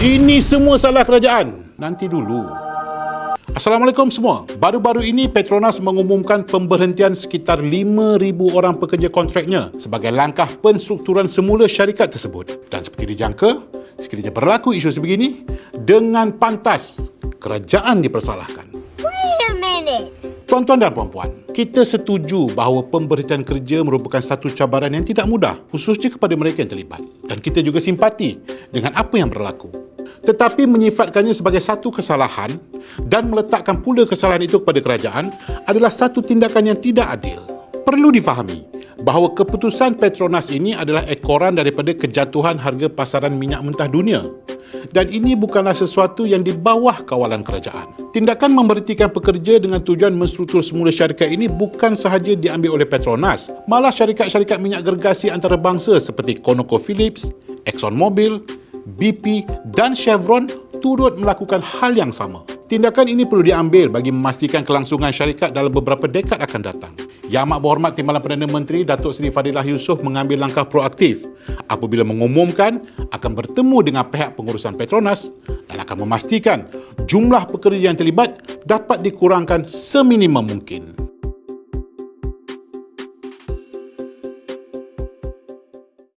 Ini semua salah kerajaan. Nanti dulu. Assalamualaikum semua. Baru-baru ini Petronas mengumumkan pemberhentian sekitar 5,000 orang pekerja kontraknya sebagai langkah penstrukturan semula syarikat tersebut. Dan seperti dijangka, sekiranya berlaku isu sebegini, dengan pantas kerajaan dipersalahkan. Wait a minute. Tuan-tuan dan puan-puan, kita setuju bahawa pemberhentian kerja merupakan satu cabaran yang tidak mudah, khususnya kepada mereka yang terlibat. Dan kita juga simpati dengan apa yang berlaku. Tetapi menyifatkannya sebagai satu kesalahan dan meletakkan pula kesalahan itu kepada kerajaan adalah satu tindakan yang tidak adil. Perlu difahami bahawa keputusan Petronas ini adalah ekoran daripada kejatuhan harga pasaran minyak mentah dunia dan ini bukanlah sesuatu yang di bawah kawalan kerajaan. Tindakan memberhentikan pekerja dengan tujuan menstruktur semula syarikat ini bukan sahaja diambil oleh Petronas, malah syarikat-syarikat minyak gergasi antarabangsa seperti ConocoPhillips, ExxonMobil, BP dan Chevron turut melakukan hal yang sama. Tindakan ini perlu diambil bagi memastikan kelangsungan syarikat dalam beberapa dekad akan datang. Yang Amat Berhormat Timbalan Perdana Menteri Datuk Seri Fadilah Yusof mengambil langkah proaktif apabila mengumumkan akan bertemu dengan pihak pengurusan Petronas dan akan memastikan jumlah pekerja yang terlibat dapat dikurangkan seminimum mungkin.